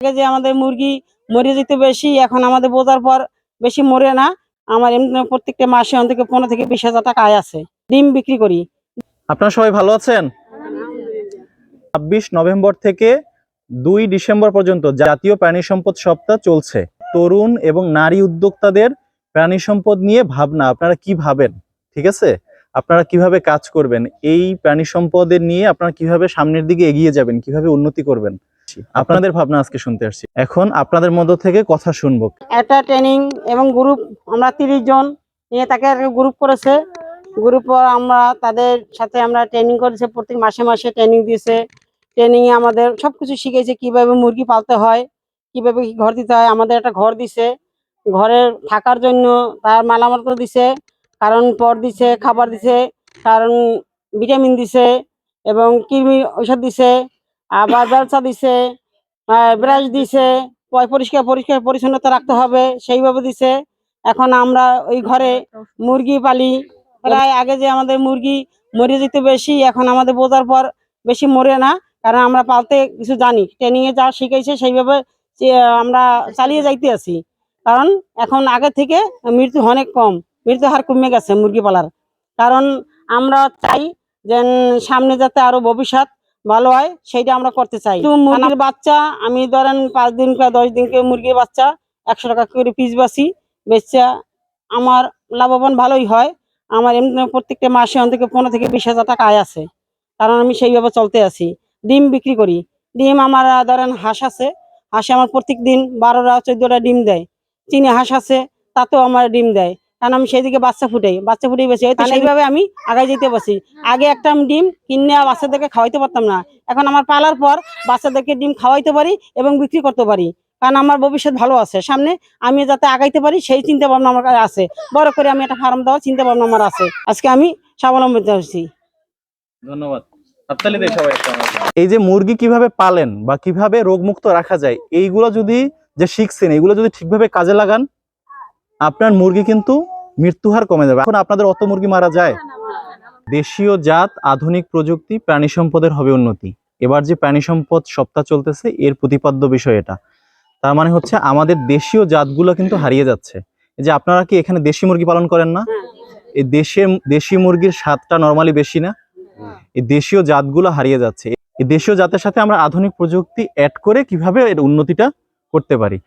আগে যে আমাদের মুরগি মরে যেত বেশি, এখন আমাদের বোঝার পর বেশি মরে না। আমার এমনি প্রত্যেকটা মাসে অন্তত পনেরো থেকে বিশ হাজার টাকা আয় আছে। ডিম বিক্রি করি। আপনারা সবাই ভালো আছেন? ছাব্বিশ নভেম্বর থেকে দুই ডিসেম্বর পর্যন্ত জাতীয় প্রাণী সম্পদ সপ্তাহ চলছে। তরুণ এবং নারী উদ্যোক্তাদের প্রাণী সম্পদ নিয়ে ভাবনা, আপনারা কি ভাবেন? ঠিক আছে? আপনারা কীভাবে কাজ করবেন? এই প্রাণী সম্পদের নিয়ে আপনারা কীভাবে সামনের দিকে এগিয়ে যাবেন? কীভাবে উন্নতি করবেন? আপনাদের ভাবনা আজকে শুনতে আসছি। এখন আপনাদের মধ্য থেকে কথা শুনব। একটা ট্রেনিং এবং গ্রুপ আমরা তিরিশ জন নিয়ে তাকে গ্রুপ করেছে। গ্রুপ আমরা তাদের সাথে আমরা ট্রেনিং করেছে প্রত্যেক মাসে মাসে ট্রেনিং দিয়েছে। ট্রেনিং এ আমাদের সবকিছু শিখেছে, কীভাবে মুরগি পালতে হয়, কীভাবে কি ঘর দিতে হয়। আমাদের একটা ঘর দিছে। ঘরে থাকার জন্য তার মালামাল দিছে, কারণ পর দিছে, খাবার দিছে, কারণ ভিটামিন দিছে এবং কৃমি ঔষধ দিছে। আবার ব্যবসা দিছে ব্রাশ দিছে পরিষ্কার পরিষ্কার, পরিচ্ছন্নতা রাখতে হবে, সেইভাবে দিছে। এখন আমরা ওই ঘরে মুরগি পালি। প্রায় আগে যে আমাদের মুরগি মরে যেত বেশি, এখন আমাদের বোঝার পর বেশি মরে না, কারণ আমরা পালতে কিছু জানি। ট্রেনিং এ যা শিখেছে সেইভাবে আমরা চালিয়ে যাইতে আছি। কারণ এখন আগে থেকে মৃত্যু অনেক কম, মৃত্যু হার কমে গেছে মুরগি পালার। কারণ আমরা চাই যে সামনে যাতে আরও ভবিষ্যৎ ভালো হয় সেইটা আমরা করতে চাই। মুরগির বাচ্চা আমি ধরেন পাঁচ দিন কা দশ দিনকে মুরগির বাচ্চা একশো টাকা করে পিস বাসি বেচা আমার লাভবান ভালোই হয়। আমার এমনি প্রত্যেকটা মাসে অন্তত পনেরো থেকে বিশ হাজার টাকা আয় আছে। কারণ আমি সেইভাবে চলতে আছি। ডিম বিক্রি করি। ডিম আমার ধরেন হাঁস আছে। হাঁসে আমার প্রত্যেক দিন বারোটা চোদ্দটা ডিম দেয়। চিনি হাঁস আছে তাতেও আমার ডিম দেয়। কারণ আমি সেই দিকে বাচ্চা ফুটাই বাচ্চা ফুটেই বেশি। হয়তো সেইভাবে আমি আগায় যেতে পারছি আগে একটা আমি ডিম কিনে বাচ্চাদেরকে খাওয়াইতে পারতাম না। এখন আমার পালার পর বাচ্চাদেরকে ডিম খাওয়াইতে পারি এবং বিক্রি করতে পারি। কারণ আমার ভবিষ্যৎ ভালো আছে। সামনে আমি যাতে আগাইতে পারি সেই চিন্তা ভাবনা আমার কাছে আছে। বড় করে আমি একটা ফার্ম দেওয়ার চিন্তা ভাবনা আমার আছে। আজকে আমি স্বাবলম্বিত হচ্ছি ধন্যবাদ। এই যে মুরগি কীভাবে পালেন বা কীভাবে রোগমুক্ত রাখা যায় এইগুলো যদি যে শিখছেন এগুলো যদি ঠিকভাবে কাজে লাগান আপনার মুরগি কিন্তু মৃত্যু হার কমে যাবে। এখন আপনাদের অত মুরগি মারা যায়। দেশীয় জাত আধুনিক প্রযুক্তি প্রাণী সম্পদের হবে উন্নতি। এবার যে প্রাণী সম্পদ সপ্তাহ চলতেছে এর প্রতিপাদ্য বিষয় এটা। তার মানে হচ্ছে আমাদের দেশীয় জাতগুলো কিন্তু হারিয়ে যাচ্ছে। এই যে আপনারা কি এখানে দেশি মুরগি পালন করেন না? এই দেশের দেশি মুরগির স্বাদটা নর্মালি বেশি না? এই দেশীয় জাতগুলো হারিয়ে যাচ্ছে। এই দেশীয় জাতের সাথে আমরা আধুনিক প্রযুক্তি অ্যাড করে কীভাবে এর উন্নতিটা করতে পারি?